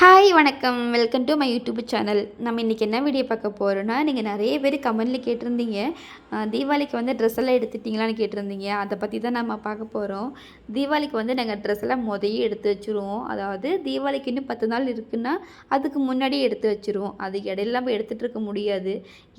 Hi வணக்கம். Welcome to my YouTube channel நம்ம இன்றைக்கி என்ன வீடியோ பார்க்க போகிறோன்னா நீங்கள் நிறைய பேர் கமெண்டில் கேட்டிருந்தீங்க. தீபாவளிக்கு வந்து ட்ரெஸ் எல்லாம் எடுத்துட்டிங்களான்னு கேட்டிருந்தீங்க. அதை பற்றி தான் நம்ம பார்க்க போகிறோம் தீபாவளிக்கு வந்து நாங்கள் ட்ரெஸ் எல்லாம் முதையே எடுத்து வச்சுருவோம். அதாவது தீபாவளிக்கு இன்னும் பத்து நாள் இருக்குன்னா அதுக்கு முன்னாடியே எடுத்து வச்சுருவோம். அது இடையில நம்ம எடுத்துகிட்டு இருக்க முடியாது.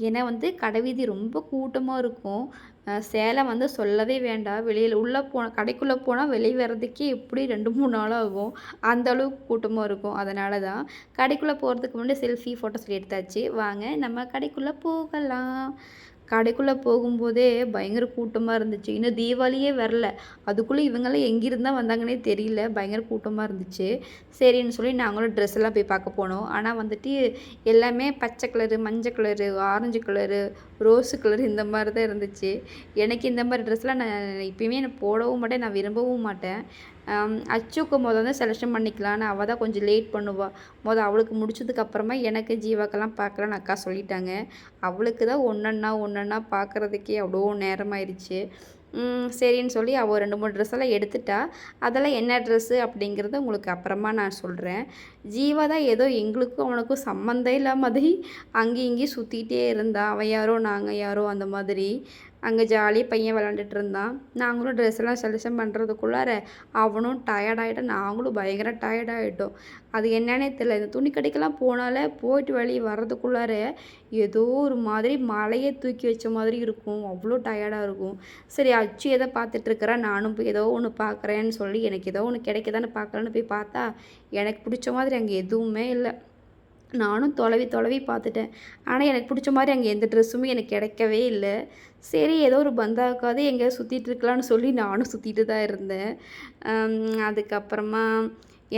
ஏன்னா வந்து கடைவீதி ரொம்ப கூட்டமாக இருக்கும். சேலை சேலம் வந்து சொல்லவே வேண்டாம் வெளியில் உள்ளே போன கடைக்குள்ளே போனால் வெளியே வர்றதுக்கே எப்படி ரெண்டு மூணு நாள் ஆகும். அந்தளவுக்கு கூட்டமாக இருக்கும். அதனால தான் கடைக்குள்ளே போகிறதுக்கு முன்னாடி செல்ஃபி ஃபோட்டோஸ் எடுத்தாச்சு. வாங்க நம்ம கடைக்குள்ளே போகலாம். கடைக்குள்ளே போகும்போதே பயங்கர கூட்டமாக இருந்துச்சு. இன்னும் தீபாவளியே வரல. அதுக்குள்ளே இவங்கெல்லாம் எங்கிருந்தா வந்தாங்கன்னே தெரியல. பயங்கர கூட்டமாக இருந்துச்சு. சரின்னு சொல்லி நாங்களும் ட்ரெஸ் எல்லாம் போய் பார்க்க போனோம். ஆனால் வந்துட்டு எல்லாமே பச்சை கலரு மஞ்சள் colour orange colour rose colour இந்த மாதிரி தான் இருந்துச்சு. எனக்கு இந்த மாதிரி ட்ரெஸ்லாம் நான் இப்பயுமே நான் போடவும் மாட்டேன். நான் விரும்பவும் மாட்டேன். அச்சுக்கு மொதல் வந்து செலெக்ஷன் பண்ணிக்கலான்னு அவள் தான் கொஞ்சம் லேட் பண்ணுவாள் மொதல் அவளுக்கு முடிச்சதுக்கப்புறமா எனக்கு ஜீவாக்கெல்லாம் பார்க்கலான்னு அக்கா சொல்லிட்டாங்க. அவளுக்கு தான் ஒன்றா ஒன்றா பார்க்குறதுக்கே அவ்வளோ நேரமாயிருச்சு சரின்னு சொல்லி அவள் ரெண்டு மூணு ட்ரெஸ் எல்லாம் எடுத்துட்டா. அதெல்லாம் என்ன ட்ரெஸ்ஸு அப்படிங்கிறத உங்களுக்கு அப்புறமா நான் சொல்கிறேன் ஜீவா தான் ஏதோ எங்களுக்கும் அவனுக்கும் சம்மந்தம் இல்லாத மாதிரி அங்கேயும் இங்கேயும் சுற்றிக்கிட்டே இருந்தான் அவன் யாரோ நாங்கள் யாரோ அந்த மாதிரி. அங்கே ஜாலியாக பையன் விளாண்டுட்டு இருந்தான். நாங்களும் ட்ரெஸ் எல்லாம் செலெக்ஷன் பண்ணுறதுக்குள்ளார அவனும் டயர்டாயிட்டான் நாங்களும் பயங்கர டயர்டாயிட்டோம் அது என்னன்னே தெரியல. இந்த துணி கடைக்கெல்லாம் போனாலே போயிட்டு வெளியே வர்றதுக்குள்ளார ஏதோ ஒரு மாதிரி மலையை தூக்கி வச்ச மாதிரி இருக்கும். அவ்வளோ டயர்டாக இருக்கும். சரி அச்சு எதை பார்த்துட்ருக்கிறா நானும் போய் ஏதோ ஒன்று பார்க்குறேன்னு சொல்லி எனக்கு ஏதோ ஒன்று கிடைக்குதான்னு பார்க்கலான்னு போய் பார்த்தா எனக்கு பிடிச்ச மாதிரி அங்கே எதுவுமே இல்லை. நானும் தொலைவி தொலைவி பார்த்துட்டேன். ஆனால் எனக்கு பிடிச்ச மாதிரி அங்கே எந்த ட்ரெஸ்ஸுமே எனக்கு கிடைக்கவே இல்லை. சரி ஏதோ ஒரு பந்தாவுக்காவது எங்கேயாவது சுற்றிட்டு இருக்கலாம்னு சொல்லி நானும் சுற்றிட்டு தான் இருந்தேன். அதுக்கப்புறமா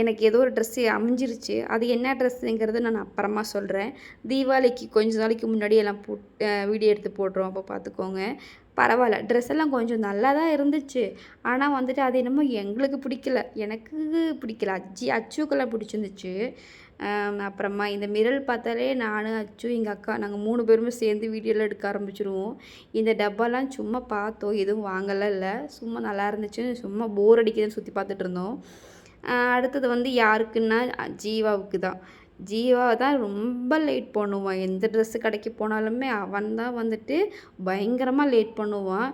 எனக்கு ஏதோ ஒரு ட்ரெஸ்ஸு அமைஞ்சிருச்சு. அது என்ன ட்ரெஸ்ஸுங்கிறத நான் அப்புறமா சொல்கிறேன் தீபாவளிக்கு கொஞ்ச நாளைக்கு முன்னாடி எல்லாம் போட் வீடியோ எடுத்து போடுறோம். அப்போ பார்த்துக்கோங்க. பரவாயில்ல. ட்ரெஸ் எல்லாம் கொஞ்சம் நல்லா தான் இருந்துச்சு. ஆனால் வந்துட்டு அது என்னமோ எங்களுக்கு பிடிக்கல. எனக்கு பிடிக்கல. அச்சி அச்சுக்கெல்லாம் பிடிச்சிருந்துச்சு. அப்புறமா இந்த மிரல் பார்த்தாலே நான் அச்சு எங்கள் அக்கா நாங்கள் மூணு பேருமே சேர்ந்து வீடியோலாம் எடுக்க ஆரம்பிச்சிருவோம். இந்த டப்பாலாம் சும்மா பார்த்தோம். எதுவும் வாங்கலாம் இல்லை. சும்மா நல்லா இருந்துச்சு சும்மா போர் அடிக்குதுன்னு சுற்றி பார்த்துட்டு இருந்தோம். அடுத்தது வந்து யாருக்குன்னா ஜீவாவுக்கு தான். ஜீவா தான் ரொம்ப லேட் பண்ணுவான். எந்த ட்ரெஸ்ஸு கடைக்கு போனாலுமே அவன் தான் வந்துட்டு பயங்கரமாக லேட் பண்ணுவான்.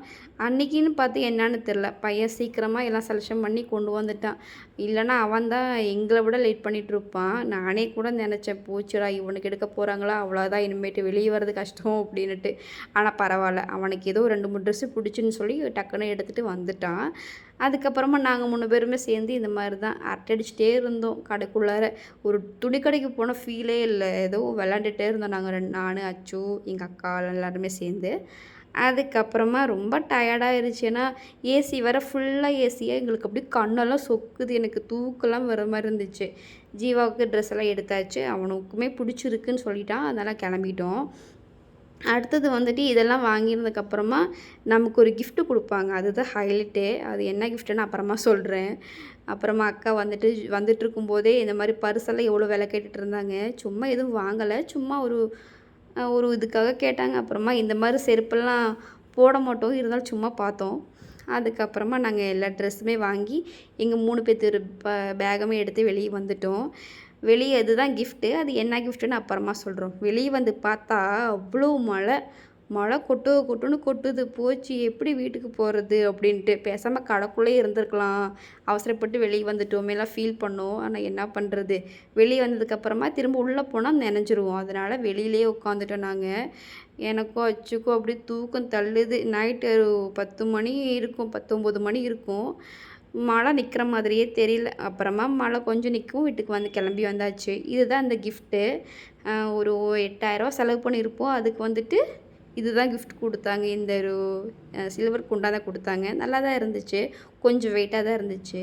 அன்னைக்குன்னு பார்த்து என்னன்னு தெரில பையன் சீக்கிரமாக எல்லாம் செலெக்ஷன் பண்ணி கொண்டு வந்துட்டான். இல்லைன்னா அவன் தான் எங்களை விட லேட் பண்ணிகிட்ருப்பான் நானே கூட நினச்சேன் போச்சுடா இவனுக்கு எடுக்க போகிறாங்களா அவ்வளோதான் இனிமேட்டு வெளியே வர்றது கஷ்டம் அப்படின்னுட்டு. ஆனால் பரவாயில்ல அவனுக்கு ஏதோ ரெண்டு மூணு ட்ரெஸ்ஸு பிடிச்சின்னு சொல்லி டக்குன்னு எடுத்துகிட்டு வந்துட்டான். அதுக்கப்புறமா நாங்கள் மூணு பேருமே சேர்ந்து இந்த மாதிரி தான் அரட்டை அடிச்சுட்டே இருந்தோம். கடைக்குள்ளார ஒரு துணி கடைக்கு போன ஃபீலே இல்லை. ஏதோ விளாண்டுட்டே இருந்தோம் நாங்கள் ரெண்டு நான் அச்சு எங்கள் அக்கா எல்லாருமே சேர்ந்து. அதுக்கப்புறமா ரொம்ப டயர்டாயிருச்சு. ஏன்னா ஏசி வர ஃபுல்லாக ஏசியாக எங்களுக்கு அப்படியே கண்ணெல்லாம் சொக்குது. எனக்கு தூக்கெல்லாம் வர மாதிரி இருந்துச்சு. ஜீவாவுக்கு ட்ரெஸ் எல்லாம் எடுத்தாச்சு. அவனுக்குமே பிடிச்சிருக்குன்னு சொல்லிட்டான். அதனால் கிளம்பிட்டோம். அடுத்தது வந்துட்டு இதெல்லாம் வாங்கியிருந்ததுக்கப்புறமா நமக்கு ஒரு கிஃப்ட்டு கொடுப்பாங்க. அதுதான் ஹைலைட்டே அது என்ன கிஃப்ட்டுன்னு அப்புறமா சொல்கிறேன் அப்புறமா அக்கா வந்துட்டு வந்துட்டு இருக்கும்போதே இந்த மாதிரி பர்செல்லாம் எவ்வளோ விலை கேட்டுட்டு இருந்தாங்க. சும்மா எதுவும் வாங்கலை. சும்மா ஒரு ஒரு இதுக்காக கேட்டாங்க. அப்புறமா இந்த மாதிரி செருப்பெல்லாம் போட மாட்டோம். இருந்தாலும் சும்மா பார்த்தோம். அதுக்கப்புறமா நாங்கள் எல்லா ட்ரெஸ்ஸுமே வாங்கி எங்கள் மூணு பேர்த்து பேகமே எடுத்து வெளியே வந்துட்டோம். வெளியே இதுதான் கிஃப்ட்டு அது என்ன கிஃப்ட்டுன்னு அப்புறமா சொல்கிறோம் வெளியே வந்து பார்த்தா அவ்வளோ மழை. மழை கொட்டு கொட்டுன்னு கொட்டுது. போச்சு எப்படி வீட்டுக்கு போகிறது அப்படின்ட்டு. பேசாமல் கடைக்குள்ளே இருந்திருக்கலாம். அவசரப்பட்டு வெளியே வந்துட்டோமே எல்லாம் ஃபீல் பண்ணோம். ஆனால் என்ன பண்ணுறது வெளியே வந்ததுக்கப்புறமா திரும்ப உள்ளே போனால் நினைஞ்சிருவோம். அதனால் வெளியிலே உட்காந்துட்டோம் நாங்கள் எனக்கோ அச்சுக்கோ அப்படி தூக்கம் தள்ளுது. நைட்டு பத்து மணி இருக்கும் பத்தொம்பது மணி இருக்கும். மழை நிற்கிற மாதிரியே தெரியல. அப்புறமா மழை கொஞ்சம் நிற்கும் வீட்டுக்கு வந்து கிளம்பி வந்தாச்சு. இதுதான் இந்த கிஃப்ட்டு ஒரு எட்டாயிரரூவா செலவு பண்ணியிருப்போம். அதுக்கு வந்துட்டு இதுதான் கிஃப்ட் கொடுத்தாங்க. இந்த ஒரு சில்வர் குண்டா தான் கொடுத்தாங்க. நல்லா தான் இருந்துச்சு. கொஞ்சம் வெயிட்டாக தான் இருந்துச்சு.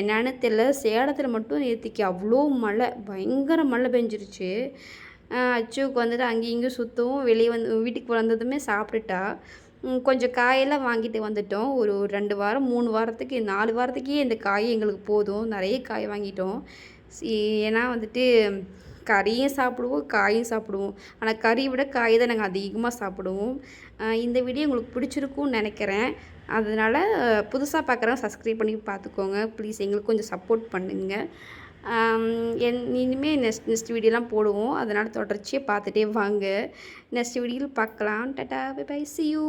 என்னன்னு தெரியல. சேலத்தில் மட்டும் நேற்றுக்கு அவ்வளோ மழை. பயங்கர மழை பெஞ்சிருச்சு. அச்சுவுக்கு வந்துட்டு அங்கேயும் இங்கேயும் சுற்றவும் வெளியே வந்து வீட்டுக்கு வந்ததுமே சாப்பிட்டுட்டா. கொஞ்சம் காயெல்லாம் வாங்கிட்டு வந்துட்டோம். ஒரு ரெண்டு வாரம் மூணு வாரத்துக்கு நாலு வாரத்துக்கே இந்த காய் எங்களுக்கு போதும். நிறைய காய் வாங்கிட்டோம். ஏன்னா வந்துட்டு கறியும் சாப்பிடுவோம் காயும் சாப்பிடுவோம். ஆனால் கறியை விட காய் தான் நாங்கள் அதிகமாக சாப்பிடுவோம். இந்த வீடியோ உங்களுக்கு பிடிச்சிருக்கும்னு நினைக்கிறேன். அதனால் புதுசாக பார்க்குறவங்க சப்ஸ்கிரைப் பண்ணி பார்த்துக்கோங்க ப்ளீஸ் எங்களுக்கு கொஞ்சம் சப்போர்ட் பண்ணுங்கள் என் இனிமேல் நெக்ஸ்ட் நெக்ஸ்ட் வீடியோலாம் போடுவோம். அதனால் தொடர்ச்சியாக பார்த்துட்டே வாங்க. நெக்ஸ்ட் வீடியோவில் பார்க்கலாம் tata bye bye see you